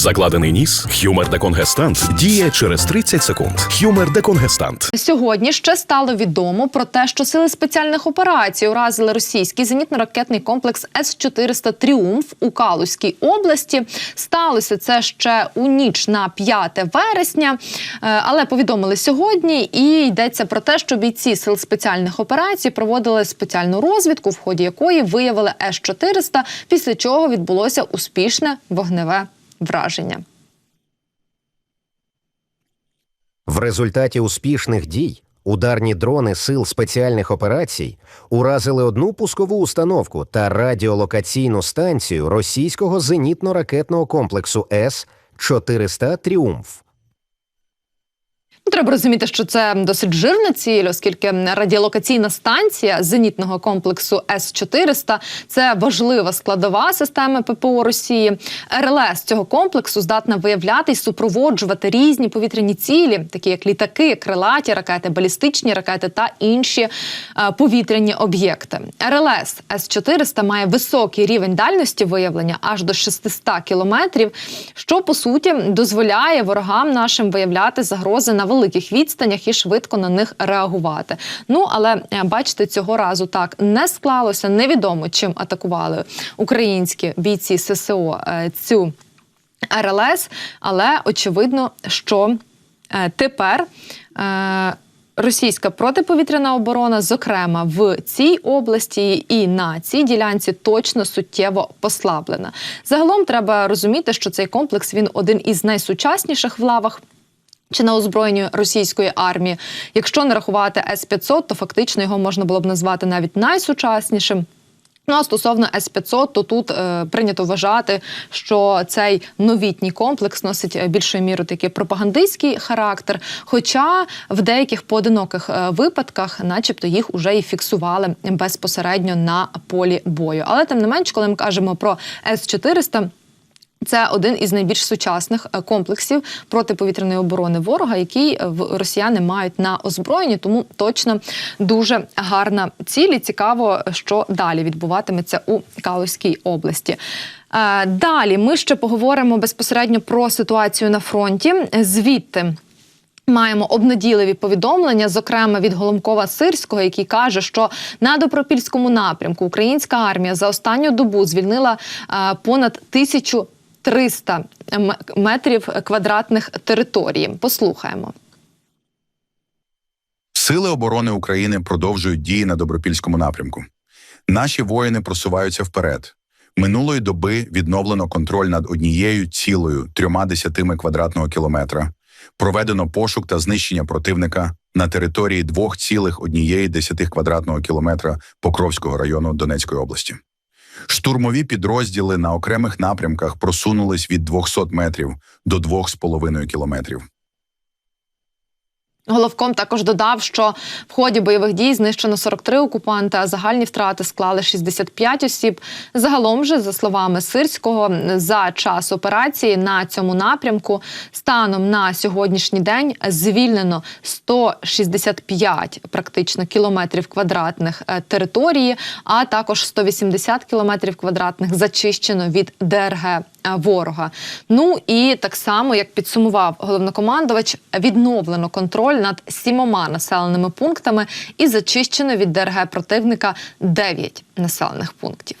Закладений ніс, хюмер деконгестант діє через 30 секунд. Хюмер деконгестант. Сьогодні ще стало відомо про те, що сили спеціальних операцій уразили російський зенітно-ракетний комплекс С-400 Тріумф у Калузькій області. Сталося це ще у ніч на 5 вересня, Е, але повідомили сьогодні. І йдеться про те, що бійці сил спеціальних операцій проводили спеціальну розвідку, в ході якої виявили С-400, після чого відбулося успішне вогневе враження. В результаті успішних дій ударні дрони сил спеціальних операцій уразили одну пускову установку та радіолокаційну станцію російського зенітно-ракетного комплексу С-400 Тріумф. Треба розуміти, що це досить жирна ціль, оскільки радіолокаційна станція зенітного комплексу С-400 – це важлива складова системи ППО Росії. РЛС цього комплексу здатна виявляти і супроводжувати різні повітряні цілі, такі як літаки, крилаті ракети, балістичні ракети та інші е, повітряні об'єкти. РЛС С-400 має високий рівень дальності виявлення аж до 600 кілометрів, що по суті дозволяє ворогам нашим виявляти загрози на великих відстанях і швидко на них реагувати. Ну але е, бачите, цього разу так не склалося. Невідомо чим атакували українські бійці ССО е, цю РЛС, але очевидно, що е, тепер. Російська протиповітряна оборона, зокрема в цій області і на цій ділянці, точно суттєво послаблена. Загалом треба розуміти, що цей комплекс він один із найсучасніших в лавах. Чи на озброєнні російської армії, якщо не рахувати С-500, то фактично його можна було б назвати навіть найсучаснішим. Ну а стосовно С-500, то тут е, прийнято вважати, що цей новітній комплекс носить е, більшою мірою такий пропагандистський характер. Хоча в деяких поодиноких е, випадках, начебто, їх уже і фіксували безпосередньо на полі бою. Але тим не менш, коли ми кажемо про С-400, це один із найбільш сучасних е, комплексів протиповітряної оборони ворога, який е, росіяни мають на озброєнні. Тому точно дуже гарна ціль. і Цікаво, е, що далі відбуватиметься у Калузькій області. Далі ми ще поговоримо безпосередньо про ситуацію на фронті. Звідти. Маємо обнадійливі повідомлення, зокрема від Голомкова Сирського, який каже, що на Добропільському напрямку українська армія за останню добу звільнила понад тисячу 300 метрів квадратних території. Послухаємо. Сили оборони України продовжують дії на добропільському напрямку. Наші воїни просуваються вперед. Минулої доби відновлено контроль над однією цілою трьома десятими квадратного кілометра. Проведено пошук та знищення противника на території 2,1 квадратного кілометра Покровського району Донецької області. Штурмові підрозділи на окремих напрямках просунулись від 200 метрів до 2,5 кілометрів. Головком також додав, що в ході бойових дій знищено 43 окупанти, а загальні втрати склали 65 осіб. Загалом же, за словами Сирського, за час операції на цьому напрямку станом на сьогоднішній день звільнено 165 практично кілометрів квадратних е, території, а також 180 кілометрів квадратних зачищено від ДРГ ворога. Ну і так само, як підсумував головнокомандувач, відновлено контроль над сімома населеними пунктами і зачищено від ДРГ противника 9 населених пунктів.